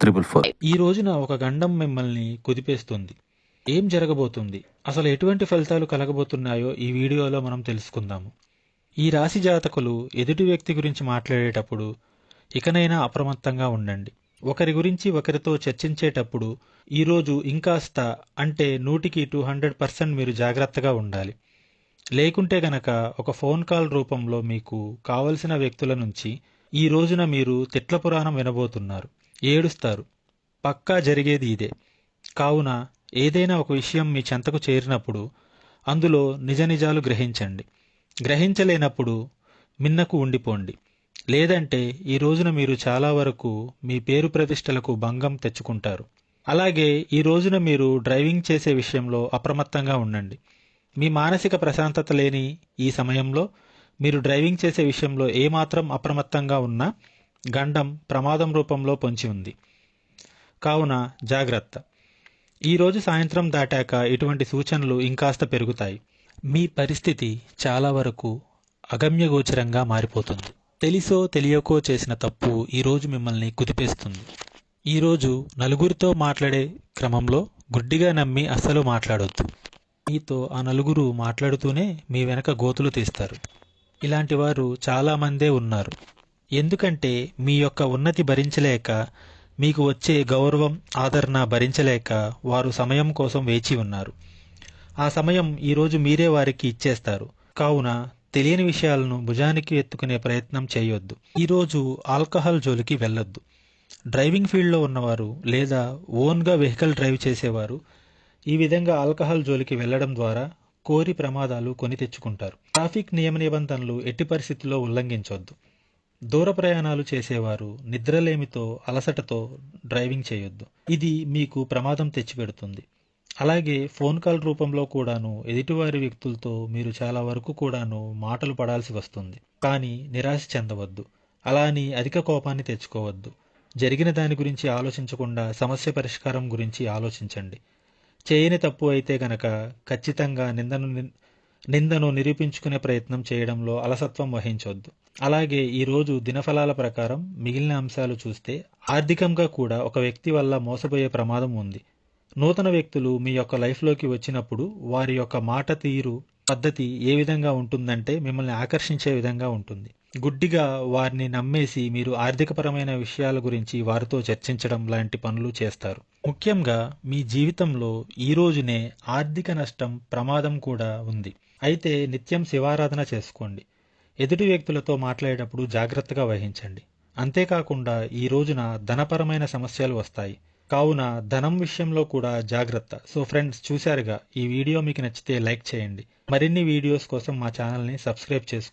triple four ఈ రోజున ఒక గండం మిమ్మల్ని కుదిపేస్తుంది. ఏం జరగబోతుంది? అసలు ఎటువంటి ఫలితాలు కలగబోతున్నాయో ఈ వీడియోలో మనం తెలుసుకుందాము. ఈ రాశి జాతకులు ఎదుటి వ్యక్తి గురించి మాట్లాడేటప్పుడు ఇకనైనా అప్రమత్తంగా ఉండండి. ఒకరి గురించి ఒకరితో చర్చించేటప్పుడు ఈరోజు ఇంకాస్త అంటే నూటికి టూ హండ్రెడ్ పర్సెంట్ మీరు జాగ్రత్తగా ఉండాలి. లేకుంటే గనక ఒక ఫోన్ కాల్ రూపంలో మీకు కావలసిన వ్యక్తుల నుంచి ఈ రోజున మీరు తిట్ల పురాణం వినబోతున్నారు. ఏడుస్తారు. పక్కా జరిగేది ఇదే. కావున ఏదైనా ఒక విషయం మీ చెంతకు చేరినప్పుడు అందులో నిజ నిజాలు గ్రహించండి. గ్రహించలేనప్పుడు మిన్నకు ఉండిపోండి. లేదంటే ఈ రోజున మీరు చాలా వరకు మీ పేరు ప్రతిష్టలకు భంగం తెచ్చుకుంటారు. అలాగే ఈ రోజున మీరు డ్రైవింగ్ చేసే విషయంలో అప్రమత్తంగా ఉండండి. మీ మానసిక ప్రశాంతత లేని ఈ సమయంలో మీరు డ్రైవింగ్ చేసే విషయంలో ఏమాత్రం అప్రమత్తంగా ఉన్నా గండం ప్రమాదం రూపంలో పొంచి ఉంది. కావున జాగ్రత్త. ఈరోజు సాయంత్రం దాటాక ఇటువంటి సూచనలు ఇంకాస్త పెరుగుతాయి. మీ పరిస్థితి చాలా వరకు అగమ్యగోచరంగా మారిపోతుంది. తెలిసో తెలియకో చేసిన తప్పు ఈరోజు మిమ్మల్ని కుదిపేస్తుంది. ఈరోజు నలుగురితో మాట్లాడే క్రమంలో గుడ్డిగా నమ్మి అస్సలు మాట్లాడొద్దు. మీతో ఆ నలుగురు మాట్లాడుతూనే మీ వెనక గోతులు తీస్తారు. ఇలాంటి వారు చాలామందే ఉన్నారు. ఎందుకంటే మీ యొక్క ఉన్నతి భరించలేక మీకు వచ్చే గౌరవం ఆదరణ భరించలేక వారు సమయం కోసం వేచి ఉన్నారు. ఆ సమయం ఈరోజు మీరే వారికి ఇచ్చేస్తారు. కావున తెలియని విషయాలను భుజానికి ఎత్తుకునే ప్రయత్నం చేయొద్దు. ఈరోజు ఆల్కహాల్ జోలికి వెళ్ళొద్దు. డ్రైవింగ్ ఫీల్డ్లో ఉన్నవారు లేదా ఓన్గా వెహికల్ డ్రైవ్ చేసేవారు ఈ విధంగా ఆల్కహాల్ జోలికి వెళ్ళడం ద్వారా కోరి ప్రమాదాలు కొని తెచ్చుకుంటారు. ట్రాఫిక్ నియమ నిబంధనలు ఎట్టి పరిస్థితుల్లో ఉల్లంఘించవద్దు దూర ప్రయాణాలు చేసేవారు నిద్రలేమితో అలసటతో డ్రైవింగ్ చేయొద్దు. ఇది మీకు ప్రమాదం తెచ్చిపెడుతుంది. అలాగే ఫోన్ కాల్ రూపంలో కూడాను ఎదుటివారి వ్యక్తులతో మీరు చాలా వరకు కూడాను మాటలు పడాల్సి వస్తుంది. కానీ నిరాశ చెందవద్దు. అలా అని అధిక కోపాన్ని తెచ్చుకోవద్దు. జరిగిన దాని గురించి ఆలోచించకుండా సమస్య పరిష్కారం గురించి ఆలోచించండి. చేయని తప్పు అయితే గనక ఖచ్చితంగా నిందను నిందను నిరూపించుకునే ప్రయత్నం చేయడంలో అలసత్వం వహించవద్దు అలాగే ఈరోజు దినఫలాల ప్రకారం మిగిలిన అంశాలు చూస్తే ఆర్థికంగా కూడా ఒక వ్యక్తి వల్ల మోసపోయే ప్రమాదం ఉంది. నూతన వ్యక్తులు మీ యొక్క లైఫ్లోకి వచ్చినప్పుడు వారి యొక్క మాట తీరు పద్ధతి ఏ విధంగా ఉంటుందంటే మిమ్మల్ని ఆకర్షించే విధంగా ఉంటుంది. గుడ్డిగా వారిని నమ్మేసి మీరు ఆర్థికపరమైన విషయాల గురించి వారితో చర్చించడం లాంటి పనులు చేస్తారు. ముఖ్యంగా మీ జీవితంలో ఈ రోజునే ఆర్థిక నష్టం ప్రమాదం కూడా ఉంది. అయితే నిత్యం శివారాధన చేసుకోండి. ఎదుటి వ్యక్తులతో మాట్లాడేటప్పుడు జాగ్రత్తగా వహించండి. అంతేకాకుండా ఈ రోజున ధనపరమైన సమస్యలు వస్తాయి. కావున ధనం విషయంలో కూడా జాగ్రత్త. సో ఫ్రెండ్స్ చూశారుగా ఈ వీడియో మీకు నచ్చితే లైక్ చేయండి. మరిన్ని వీడియోస్ కోసం మా ఛానల్ని సబ్స్క్రైబ్ చేసుకోండి